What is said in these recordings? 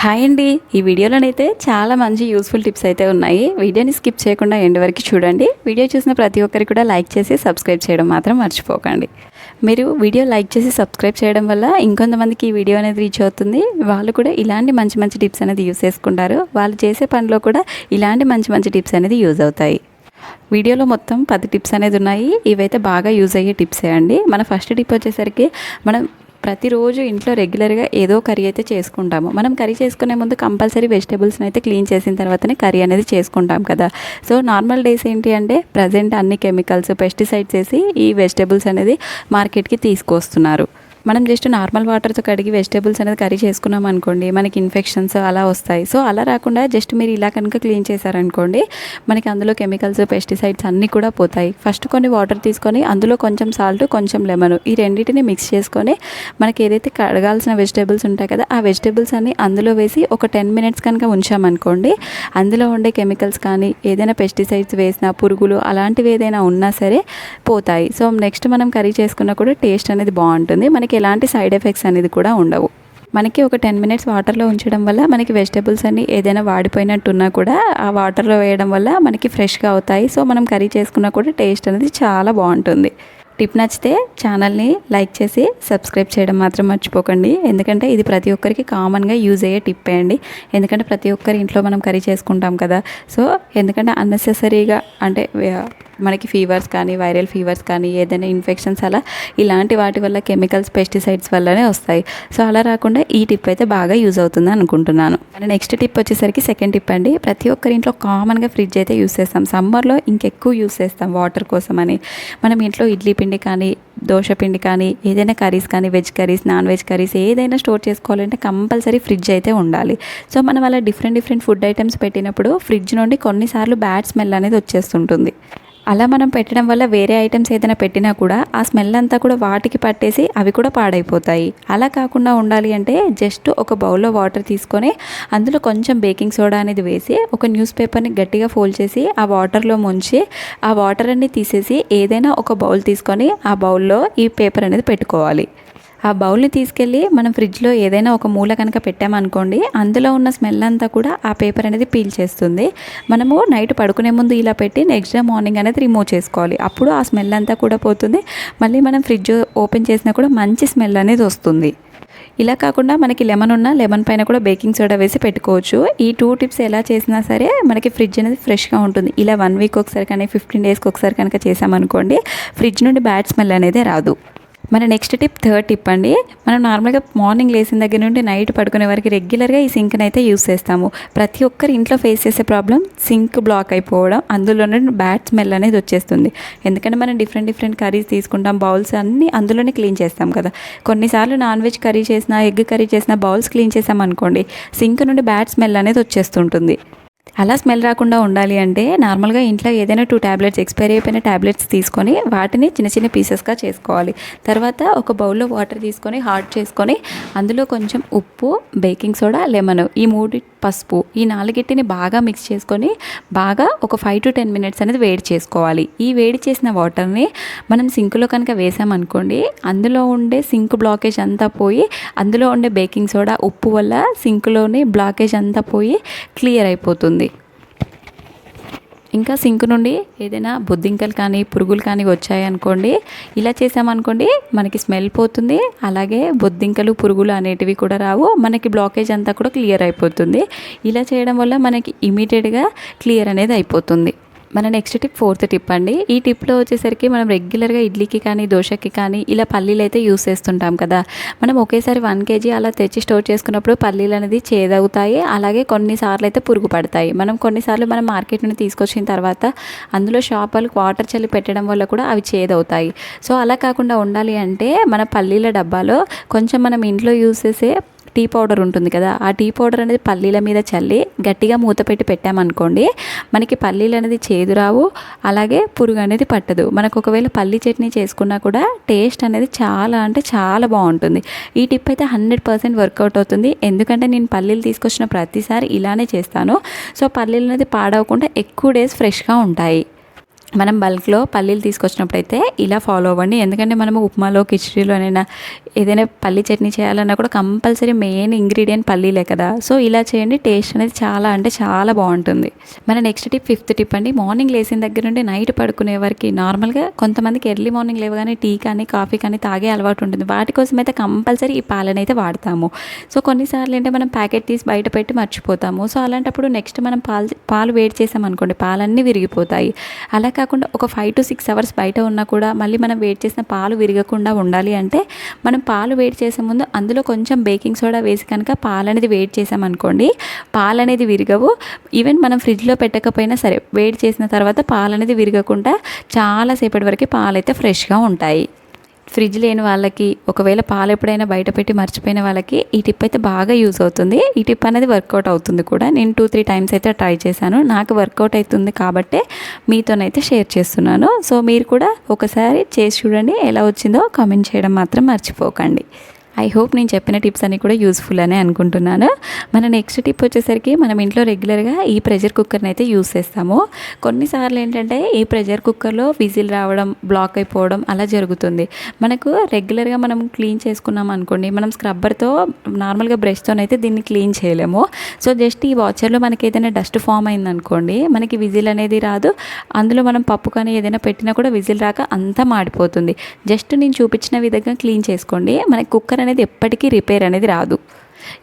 Hi అండి. ఈ వీడియోలోనైతే చాలా మంచి యూస్ఫుల్ టిప్స్ అయితే ఉన్నాయి. వీడియోని స్కిప్ చేయకుండా ఎండ్ వరకు చూడండి. వీడియో చూసిన ప్రతి ఒక్కరికి కూడా లైక్ చేసి సబ్స్క్రైబ్ చేయడం మాత్రం మర్చిపోకండి. మీరు వీడియో లైక్ చేసి సబ్స్క్రైబ్ చేయడం వల్ల ఇంకొంతమందికి ఈ వీడియో అనేది రీచ్ అవుతుంది. వాళ్ళు కూడా ఇలాంటి మంచి మంచి టిప్స్ అనేది యూస్ చేసుకుంటారు. వాళ్ళు చేసే పనిలో కూడా ఇలాంటి మంచి మంచి టిప్స్ అనేది యూజ్ అవుతాయి. వీడియోలో మొత్తం పది టిప్స్ అనేది ఉన్నాయి. ఇవైతే బాగా యూజ్ అయ్యే టిప్సే అండి. మన ఫస్ట్ టిప్ వచ్చేసరికి మనం ప్రతిరోజు ఇంట్లో రెగ్యులర్గా ఏదో కర్రీ అయితే చేసుకుంటాము. మనం కర్రీ చేసుకునే ముందు కంపల్సరీ వెజిటేబుల్స్ని అయితే క్లీన్ చేసిన తర్వాతనే కర్రీ అనేది చేసుకుంటాం కదా. సో నార్మల్ డేస్ ఏంటి అంటే ప్రజెంట్ అన్ని కెమికల్స్ పెస్టిసైడ్స్ వేసి ఈ వెజిటేబుల్స్ అనేది మార్కెట్కి తీసుకొస్తున్నారు. మనం జస్ట్ నార్మల్ వాటర్తో కడిగి వెజిటేబుల్స్ అనేది కర్రీ చేసుకున్నాం అనుకోండి మనకి ఇన్ఫెక్షన్స్ అలా వస్తాయి. సో అలా రాకుండా జస్ట్ మీరు ఇలా కనుక క్లీన్ చేశారనుకోండి మనకి అందులో కెమికల్స్ పెస్టిసైడ్స్ అన్నీ కూడా పోతాయి. ఫస్ట్ కొన్ని వాటర్ తీసుకొని అందులో కొంచెం సాల్ట్ కొంచెం లెమన్ ఈ రెండింటిని మిక్స్ చేసుకొని మనకి ఏదైతే కడగాల్సిన వెజిటేబుల్స్ ఉంటాయి కదా ఆ వెజిటేబుల్స్ అన్ని అందులో వేసి ఒక టెన్ మినిట్స్ కనుక ఉంచామనుకోండి అందులో ఉండే కెమికల్స్ కానీ ఏదైనా పెస్టిసైడ్స్ వేసినా పురుగులు అలాంటివి ఏదైనా ఉన్నా సరే పోతాయి. సో నెక్స్ట్ మనం కర్రీ చేసుకున్నా కూడా టేస్ట్ అనేది బాగుంటుంది. మనకి ఎలాంటి సైడ్ ఎఫెక్ట్స్ అనేది కూడా ఉండవు. మనకి ఒక టెన్ మినిట్స్ వాటర్లో ఉంచడం వల్ల మనకి వెజిటేబుల్స్ అన్ని ఏదైనా వాడిపోయినట్టున్నా కూడా ఆ వాటర్లో వేయడం వల్ల మనకి ఫ్రెష్గా అవుతాయి. సో మనం కర్రీ చేసుకున్నా కూడా టేస్ట్ అనేది చాలా బాగుంటుంది. టిప్ నచ్చితే ఛానల్ని లైక్ చేసి సబ్స్క్రైబ్ చేయడం మాత్రం మర్చిపోకండి. ఎందుకంటే ఇది ప్రతి ఒక్కరికి కామన్గా యూజ్ అయ్యే టిప్ అండి. ఎందుకంటే ప్రతి ఒక్కరి ఇంట్లో మనం కర్రీ చేసుకుంటాం కదా. సో ఎందుకంటే అన్నెసెసరీగా అంటే మనకి ఫీవర్స్ కానీ వైరల్ ఫీవర్స్ కానీ ఏదైనా ఇన్ఫెక్షన్స్ అలా ఇలాంటి వాటి వల్ల కెమికల్స్ పెస్టిసైడ్స్ వల్లనే వస్తాయి. సో అలా రాకుండా ఈ టిప్ అయితే బాగా యూజ్ అవుతుంది అనుకుంటున్నాను. అండ్ నెక్స్ట్ టిప్ వచ్చేసరికి సెకండ్ టిప్ అండి. ప్రతి ఒక్కరి ఇంట్లో కామన్గా ఫ్రిడ్జ్ అయితే యూస్ చేస్తాం. సమ్మర్లో ఇంకెక్కువ యూస్ చేస్తాం వాటర్ కోసం అని మనం ఇంట్లో ఇడ్లీ పిండి కానీ దోశ పిండి కానీ ఏదైనా కర్రీస్ కానీ veg curries non veg curries ఏదైనా స్టోర్ చేసుకోవాలంటే కంపల్సరీ ఫ్రిడ్జ్ అయితే ఉండాలి. సో మనం అలా డిఫరెంట్ డిఫరెంట్ ఫుడ్ ఐటమ్స్ పెట్టినప్పుడు ఫ్రిడ్జ్ నుండి కొన్నిసార్లు బ్యాడ్ స్మెల్ అనేది వచ్చేస్తుంటుంది. అలా మనం పెట్టడం వల్ల వేరే ఐటమ్స్ ఏదైనా పెట్టినా కూడా ఆ స్మెల్ అంతా కూడా వాటికి పట్టేసి అవి కూడా పాడైపోతాయి. అలా కాకుండా ఉండాలి అంటే జస్ట్ ఒక బౌల్లో వాటర్ తీసుకొని అందులో కొంచెం బేకింగ్ సోడా అనేది వేసి ఒక న్యూస్ పేపర్ని గట్టిగా ఫోల్డ్ చేసి ఆ వాటర్లో ముంచి ఆ వాటర్ అన్ని తీసేసి ఏదైనా ఒక బౌల్ తీసుకొని ఆ బౌల్లో ఈ పేపర్ అనేది పెట్టుకోవాలి. ఆ బౌల్ని తీసుకెళ్ళి మనం ఫ్రిడ్జ్లో ఏదైనా ఒక మూల కనుక పెట్టామనుకోండి అందులో ఉన్న స్మెల్ అంతా కూడా ఆ పేపర్ అనేది పీల్ చేస్తుంది. మనము నైట్ పడుకునే ముందు ఇలా పెట్టి నెక్స్ట్ డే మార్నింగ్ అనేది రిమూవ్ చేసుకోవాలి. అప్పుడు ఆ స్మెల్ అంతా కూడా పోతుంది. మళ్ళీ మనం ఫ్రిడ్జ్ ఓపెన్ చేసినా కూడా మంచి స్మెల్ అనేది వస్తుంది. ఇలా కాకుండా మనకి లెమన్ ఉన్న లెమన్ పైన కూడా బేకింగ్ సోడా వేసి పెట్టుకోవచ్చు. ఈ టూ టిప్స్ ఎలా చేసినా సరే మనకి ఫ్రిడ్జ్ అనేది ఫ్రెష్గా ఉంటుంది. ఇలా వన్ వీక్ ఒకసారి కానీ ఫిఫ్టీన్ డేస్కి ఒకసారి కనుక చేసామనుకోండి ఫ్రిడ్జ్ నుండి బ్యాడ్ స్మెల్ అనేది రాదు. మన నెక్స్ట్ టిప్ థర్డ్ టిప్ అండి. మనం నార్మల్గా మార్నింగ్ లేచిన దగ్గర నుండి నైట్ పడుకునే వరకు రెగ్యులర్గా ఈ సింక్ని అయితే యూస్ చేస్తాము. ప్రతి ఒక్కరి ఇంట్లో ఫేస్ చేసే ప్రాబ్లం సింక్ బ్లాక్ అయిపోవడం అందులో నుండి బ్యాడ్ స్మెల్ అనేది వచ్చేస్తుంది. ఎందుకంటే మనం డిఫరెంట్ డిఫరెంట్ కర్రీస్ తీసుకుంటాం బౌల్స్ అన్నీ అందులోనే క్లీన్ చేస్తాం కదా. కొన్నిసార్లు నాన్ వెజ్ కర్రీ చేసినా ఎగ్ కర్రీ చేసినా బౌల్స్ క్లీన్ చేసాం అనుకోండి సింక్ నుండి బ్యాడ్ స్మెల్ అనేది వచ్చేస్తుంటుంది. అలా స్మెల్ రాకుండా ఉండాలి అంటే నార్మల్గా ఇంట్లో ఏదైనా టూ ట్యాబ్లెట్స్ ఎక్స్పైరీ అయిపోయిన ట్యాబ్లెట్స్ తీసుకొని వాటిని చిన్న చిన్న పీసెస్గా చేసుకోవాలి. తర్వాత ఒక బౌల్లో వాటర్ తీసుకొని హాట్ చేసుకొని అందులో కొంచెం ఉప్పు బేకింగ్ సోడా లెమన్ ఈ మూడు పసుపు ఈ నాలుగిటిని బాగా మిక్స్ చేసుకొని బాగా ఒక ఫైవ్ టు టెన్ మినిట్స్ అనేది వేడి చేసుకోవాలి. ఈ వేడి చేసిన వాటర్ని మనం సింకులో కనుక వేసామనుకోండి అందులో ఉండే సింక్ బ్లాకేజ్ అంతా పోయి అందులో ఉండే బేకింగ్ సోడా ఉప్పు వల్ల సింక్లోని బ్లాకేజ్ అంతా పోయి క్లియర్ అయిపోతుంది. ఇంకా సింక్ నుండి ఏదైనా బొద్దింకలు కానీ పురుగులు కానీ వచ్చాయనుకోండి ఇలా చేసామనుకోండి మనకి స్మెల్ పోతుంది. అలాగే బొద్దింకలు పురుగులు అనేటివి కూడా రావు. మనకి బ్లాకేజ్ అంతా కూడా క్లియర్ అయిపోతుంది. ఇలా చేయడం వల్ల మనకి ఇమీడియట్గా క్లియర్ అనేది అయిపోతుంది. మన నెక్స్ట్ టిప్ ఫోర్త్ టిప్ అండి. ఈ టిప్లో వచ్చేసరికి మనం రెగ్యులర్గా ఇడ్లీకి కానీ దోశకి కానీ ఇలా పల్లీలు అయితే యూస్ చేస్తుంటాం కదా. మనం ఒకేసారి వన్ కేజీ అలా తెచ్చి స్టోర్ చేసుకున్నప్పుడు పల్లీలు అనేది చేదవుతాయి. అలాగే కొన్నిసార్లు అయితే పురుగు పడతాయి. మనం కొన్నిసార్లు మనం మార్కెట్ నుండి తీసుకొచ్చిన తర్వాత అందులో షాప్ షాపాలకు వాటర్ చల్లి పెట్టడం వల్ల కూడా అవి చేదవుతాయి. సో అలా కాకుండా ఉండాలి అంటే మన పల్లీల డబ్బాలో కొంచెం మనం ఇంట్లో యూస్ చేసే టీ పౌడర్ ఉంటుంది కదా ఆ టీ పౌడర్ అనేది పల్లీల మీద చల్లి గట్టిగా మూత పెట్టి పెట్టామనుకోండి మనకి పల్లీలు అనేది చేదు రావు అలాగే పురుగు అనేది పట్టదు. మనకు ఒకవేళ పల్లీ చట్నీ చేసుకున్నా కూడా టేస్ట్ అనేది చాలా అంటే చాలా బాగుంటుంది. ఈ టిప్ అయితే హండ్రెడ్ పర్సెంట్ వర్కౌట్ అవుతుంది. ఎందుకంటే నేను పల్లీలు తీసుకొచ్చిన ప్రతిసారి ఇలానే చేస్తాను. సో పల్లీలు అనేది పాడవకుండా ఎక్కువ డేస్ ఫ్రెష్గా ఉంటాయి. మనం బల్క్లో పల్లీలు తీసుకొచ్చినప్పుడు అయితే ఇలా ఫాలో అవ్వండి. ఎందుకంటే మనము ఉప్మాలో కిచడీలోనైనా ఏదైనా పల్లీ చట్నీ చేయాలన్నా కూడా కంపల్సరీ మెయిన్ ఇంగ్రీడియంట్ పల్లీలే కదా. సో ఇలా చేయండి. టేస్ట్ అనేది చాలా అంటే చాలా బాగుంటుంది. మన నెక్స్ట్ టిప్ ఫిఫ్త్ టిప్ అండి. మార్నింగ్ లేచిన దగ్గర నుండి నైట్ పడుకునే వరకు నార్మల్గా కొంతమందికి ఎర్లీ మార్నింగ్ లేవగానే టీ కానీ కాఫీ కానీ తాగే అలవాటు ఉంటుంది. వాటి కోసం అయితే కంపల్సరీ ఈ పాలను అయితే వాడతాము. సో కొన్నిసార్లు ఏంటంటే మనం ప్యాకెట్ తీసి బయట పెట్టి మర్చిపోతాము. సో అలాంటప్పుడు నెక్స్ట్ మనం పాలు పాలు వేడి చేసామనుకోండి పాలన్నీ విరిగిపోతాయి. అలా కాకుండా ఒక ఫైవ్ టు సిక్స్ అవర్స్ బయట ఉన్నా కూడా మళ్ళీ మనం వేడి చేసిన పాలు విరగకుండా ఉండాలి అంటే మనం పాలు వేడి చేసే ముందు అందులో కొంచెం బేకింగ్ సోడా వేసి కనుక పాలు అనేది వేడి చేసామనుకోండి పాలు అనేది విరగవు. ఈవెన్ మనం ఫ్రిడ్జ్లో పెట్టకపోయినా సరే వేడి చేసిన తర్వాత పాలు అనేది విరగకుండా చాలాసేపటి వరకు పాలు అయితే ఫ్రెష్గా ఉంటాయి. ఫ్రిడ్జ్ లేని వాళ్ళకి ఒకవేళ పాలు ఎప్పుడైనా బయట పెట్టి మర్చిపోయిన వాళ్ళకి ఈ టిప్ అయితే బాగా యూస్ అవుతుంది. ఈ టిప్ అనేది వర్కౌట్ అవుతుంది కూడా. నేను టూ త్రీ టైమ్స్ అయితే ట్రై చేశాను. నాకు వర్కౌట్ అవుతుంది కాబట్టే మీతోనైతే షేర్ చేస్తున్నాను. సో మీరు కూడా ఒకసారి చేసి చూడండి. ఎలా వచ్చిందో కామెంట్ చేయడం మాత్రం మర్చిపోకండి. ఐ హోప్ నేను చెప్పిన టిప్స్ అన్ని కూడా యూస్ఫుల్ అనే అనుకుంటున్నాను. మన నెక్స్ట్ టిప్ వచ్చేసరికి మనం ఇంట్లో రెగ్యులర్గా ఈ ప్రెషర్ కుక్కర్ని అయితే యూస్ చేస్తాము. కొన్నిసార్లు ఏంటంటే ఈ ప్రెషర్ కుక్కర్లో విజిల్ రావడం బ్లాక్ అయిపోవడం అలా జరుగుతుంది. మనకు రెగ్యులర్గా మనం క్లీన్ చేసుకున్నాం అనుకోండి మనం స్క్రబ్బర్తో నార్మల్గా బ్రష్తోనైతే దీన్ని క్లీన్ చేయలేము. సో జస్ట్ ఈ వాచర్లో మనకి ఏదైనా డస్ట్ ఫామ్ అయిందనుకోండి మనకి విజిల్ అనేది రాదు. అందులో మనం పప్పు కానీ ఏదైనా పెట్టినా కూడా విజిల్ రాక అంతా మాడిపోతుంది. జస్ట్ నేను చూపించిన విధంగా క్లీన్ చేసుకోండి. మనకి కుక్కర్ అనేది ఎప్పటికీ రిపేర్ అనేది రాదు.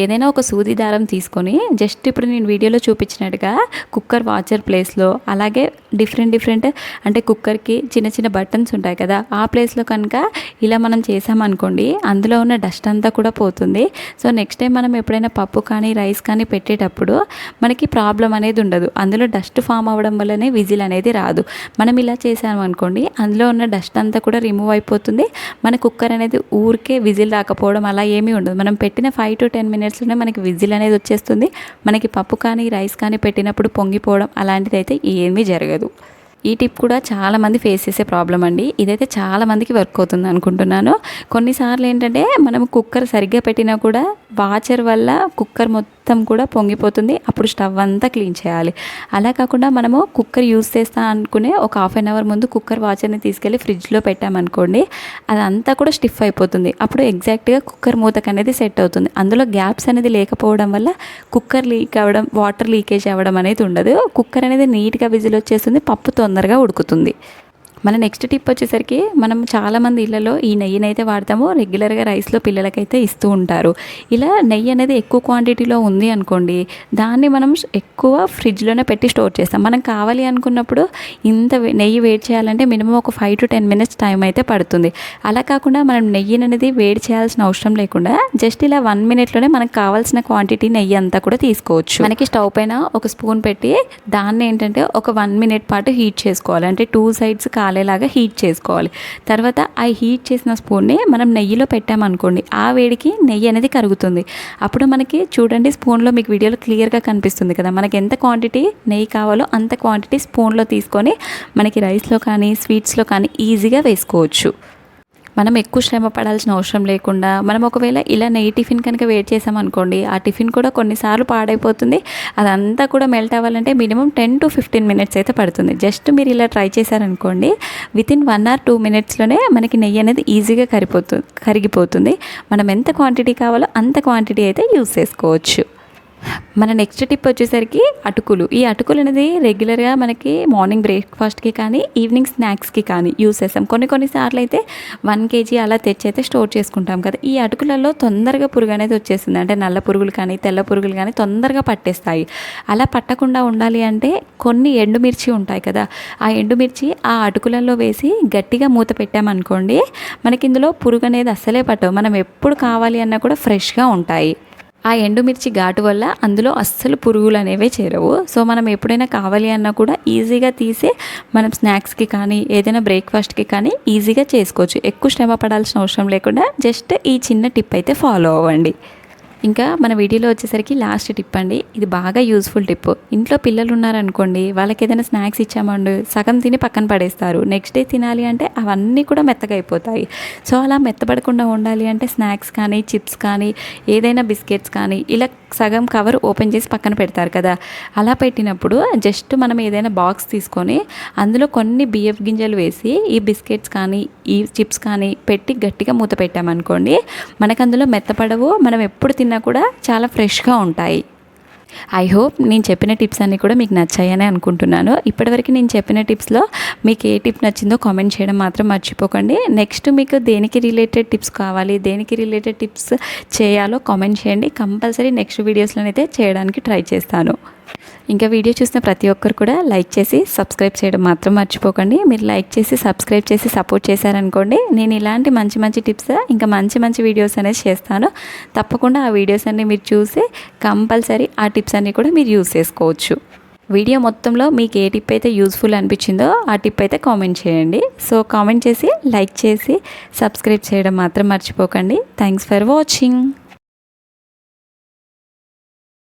ఏదైనా ఒక సూది దారం తీసుకొని జస్ట్ ఇప్పుడు నేను వీడియోలో చూపించినట్టుగా కుక్కర్ వాచర్ ప్లేస్లో అలాగే డిఫరెంట్ డిఫరెంట్ అంటే కుక్కర్కి చిన్న చిన్న బటన్స్ ఉంటాయి కదా ఆ ప్లేస్లో కనుక ఇలా మనం చేసామనుకోండి అందులో ఉన్న డస్ట్ అంతా కూడా పోతుంది. సో నెక్స్ట్ టైం మనం ఎప్పుడైనా పప్పు కానీ రైస్ కానీ పెట్టేటప్పుడు మనకి ప్రాబ్లం అనేది ఉండదు. అందులో డస్ట్ ఫామ్ అవ్వడం వల్లనే విజిల్ అనేది రాదు. మనం ఇలా చేసాము అనుకోండి అందులో ఉన్న డస్ట్ అంతా కూడా రిమూవ్ అయిపోతుంది. మన కుక్కర్ అనేది ఊరికే విజిల్ రాకపోవడం అలా ఏమీ ఉండదు. మనం పెట్టిన ఫైవ్ టు టెన్ మినిట్స్లోనే మనకి విజిల్ అనేది వచ్చేస్తుంది. మనకి పప్పు కానీ రైస్ కానీ పెట్టినప్పుడు పొంగిపోవడం అలాంటిది అయితే ఏమీ జరగదు. ఈ టిప్ కూడా చాలామంది ఫేస్ చేసే ప్రాబ్లం అండి. ఇదైతే చాలా మందికి వర్క్ అవుతుంది అనుకుంటున్నాను. కొన్నిసార్లు ఏంటంటే మనం కుక్కర్ సరిగ్గా పెట్టినా కూడా వాచర్ వల్ల కుక్కర్ మొత్తం మొత్తం కూడా పొంగిపోతుంది. అప్పుడు స్టవ్ అంతా క్లీన్ చేయాలి. అలా కాకుండా మనము కుక్కర్ యూస్ చేస్తా అనుకునే ఒక హాఫ్ అన్ అవర్ ముందు కుక్కర్ వాచర్ని తీసుకెళ్ళి ఫ్రిడ్జ్లో పెట్టామనుకోండి అదంతా కూడా స్టిఫ్ అయిపోతుంది. అప్పుడు ఎగ్జాక్ట్గా కుక్కర్ మూతకు అనేది సెట్ అవుతుంది. అందులో గ్యాప్స్ అనేది లేకపోవడం వల్ల కుక్కర్ లీక్ అవ్వడం వాటర్ లీకేజ్ అవ్వడం అనేది ఉండదు. కుక్కర్ అనేది నీట్గా విజిల్ వచ్చేస్తుంది పప్పు తొందరగా ఉడుకుతుంది. మన నెక్స్ట్ టిప్ వచ్చేసరికి మనం చాలామంది ఇళ్ళలో ఈ నెయ్యిని అయితే వాడతాము రెగ్యులర్గా రైస్లో పిల్లలకైతే ఇస్తూ ఉంటారు. ఇలా నెయ్యి అనేది ఎక్కువ క్వాంటిటీలో ఉంది అనుకోండి దాన్ని మనం ఎక్కువ ఫ్రిడ్జ్లోనే పెట్టి స్టోర్ చేస్తాం. మనం కావాలి అనుకున్నప్పుడు ఇంత నెయ్యి వేడి చేయాలంటే మినిమం ఒక five to ten minutes time అయితే పడుతుంది. అలా కాకుండా మనం నెయ్యిని అనేది వేడి చేయాల్సిన అవసరం లేకుండా జస్ట్ ఇలా వన్ మినిట్లోనే మనకు కావాల్సిన క్వాంటిటీ నెయ్యి అంతా కూడా తీసుకోవచ్చు. మనకి స్టవ్ పైన ఒక స్పూన్ పెట్టి దాన్ని ఏంటంటే ఒక వన్ మినిట్ పాటు హీట్ చేసుకోవాలి. అంటే టూ సైడ్స్ కాలేలాగా హీట్ చేసుకోవాలి. తర్వాత ఆ హీట్ చేసిన స్పూన్ని మనం నెయ్యిలో పెట్టామనుకోండి ఆ వేడికి నెయ్యి అనేది కరుగుతుంది. అప్పుడు మనకి చూడండి స్పూన్లో మీకు వీడియోలో క్లియర్గా కనిపిస్తుంది కదా మనకి ఎంత క్వాంటిటీ నెయ్యి కావాలో అంత క్వాంటిటీ స్పూన్లో తీసుకొని మనకి రైస్లో కానీ స్వీట్స్లో కానీ ఈజీగా వేసుకోవచ్చు. మనం ఎక్కువ శ్రమ పడాల్సిన అవసరం లేకుండా మనం ఒకవేళ ఇలా నెయ్యి టిఫిన్ కనుక వెయిట్ చేసామనుకోండి ఆ టిఫిన్ కూడా కొన్నిసార్లు పాడైపోతుంది. అదంతా కూడా మెల్ట్ అవ్వాలంటే minimum ten to fifteen minutes అయితే పడుతుంది. జస్ట్ మీరు ఇలా ట్రై చేశారనుకోండి with in one or two మినిట్స్లోనే మనకి నెయ్యి అనేది ఈజీగా కరిపోతుంది కరిగిపోతుంది. మనం ఎంత క్వాంటిటీ కావాలో అంత క్వాంటిటీ అయితే యూస్ చేసుకోవచ్చు. మన నెక్స్ట్ టిప్ వచ్చేసరికి అటుకులు. ఈ అటుకులు అనేది రెగ్యులర్గా మనకి మార్నింగ్ బ్రేక్ఫాస్ట్కి కానీ ఈవినింగ్ స్నాక్స్కి కానీ యూస్ చేస్తాం. కొన్ని కొన్నిసార్లు అయితే వన్ కేజీ అలా తెచ్చి అయితే స్టోర్ చేసుకుంటాం కదా. ఈ అటుకులలో తొందరగా పురుగు అనేది వచ్చేస్తుంది. అంటే నల్ల పురుగులు కానీ తెల్ల పురుగులు కానీ తొందరగా పట్టేస్తాయి. అలా పట్టకుండా ఉండాలి అంటే కొన్ని ఎండుమిర్చి ఉంటాయి కదా. ఆ ఎండుమిర్చి ఆ అటుకులలో వేసి గట్టిగా మూత పెట్టామనుకోండి మనకి ఇందులో పురుగు అనేది అస్సలే పట్టవు. మనం ఎప్పుడు కావాలి అన్నా కూడా ఫ్రెష్గా ఉంటాయి. ఆ ఎండుమిర్చి ఘాటు వల్ల అందులో అస్సలు పురుగులు అనేవి చేరవు. సో మనం ఎప్పుడైనా కావాలి అన్నా కూడా ఈజీగా తీసి మనం స్నాక్స్కి కానీ ఏదైనా బ్రేక్ఫాస్ట్కి కానీ ఈజీగా చేసుకోవచ్చు. ఎక్కువ శ్రమ పడాల్సిన అవసరం లేకుండా జస్ట్ ఈ చిన్న టిప్ అయితే ఫాలో అవ్వండి. ఇంకా మన వీడియోలో వచ్చేసరికి లాస్ట్ టిప్ అండి. ఇది బాగా యూస్ఫుల్ టిప్. ఇంట్లో పిల్లలు ఉన్నారనుకోండి వాళ్ళకి ఏదైనా స్నాక్స్ ఇచ్చామండి సగం తిని పక్కన పడేస్తారు. నెక్స్ట్ డే తినాలి అంటే అవన్నీ కూడా మెత్తగా అయిపోతాయి. సో అలా మెత్తపడకుండా ఉండాలి అంటే స్నాక్స్ కానీ చిప్స్ కానీ ఏదైనా బిస్కెట్స్ కానీ ఇలా సగం కవర్ ఓపెన్ చేసి పక్కన పెడతారు కదా. అలా పెట్టినప్పుడు జస్ట్ మనం ఏదైనా బాక్స్ తీసుకొని అందులో కొన్ని బియ్యపు గింజలు వేసి ఈ బిస్కెట్స్ కానీ ఈ చిప్స్ కానీ పెట్టి గట్టిగా మూత పెట్టామనుకోండి మనకు అందులో మెత్తపడవు మనం ఎప్పుడు తిన్నా కూడా చాలా ఫ్రెష్గా ఉంటాయి. ఐ హోప్ నేను చెప్పిన టిప్స్ అన్నీ కూడా మీకు నచ్చాయని అనుకుంటున్నాను. ఇప్పటివరకు నేను చెప్పిన టిప్స్లో మీకు ఏ టిప్ నచ్చిందో కామెంట్ చేయడం మాత్రం మర్చిపోకండి. నెక్స్ట్ మీకు దేనికి రిలేటెడ్ టిప్స్ కావాలి దేనికి రిలేటెడ్ టిప్స్ చేయాలో కామెంట్ చేయండి. కంపల్సరీ నెక్స్ట్ వీడియోస్లోనైతే చేయడానికి ట్రై చేస్తాను. ఇంకా వీడియో చూసిన ప్రతి ఒక్కరు కూడా లైక్ చేసి సబ్స్క్రైబ్ చేయడం మాత్రం మర్చిపోకండి. మీరు లైక్ చేసి సబ్స్క్రైబ్ చేసి సపోర్ట్ చేశారనుకోండి నేను ఇలాంటి మంచి మంచి టిప్స్ ఇంకా మంచి మంచి వీడియోస్ అనేది చేస్తాను. తప్పకుండా ఆ వీడియోస్ అన్ని మీరు చూసి కంపల్సరీ ఆ టిప్స్ అన్నీ కూడా మీరు యూస్ చేసుకోవచ్చు. వీడియో మొత్తంలో మీకు ఏ టిప్ అయితే యూస్ఫుల్ అనిపించిందో ఆ టిప్ అయితే కామెంట్ చేయండి. సో కామెంట్ చేసి లైక్ చేసి సబ్స్క్రైబ్ చేయడం మాత్రం మర్చిపోకండి. Thanks for watching.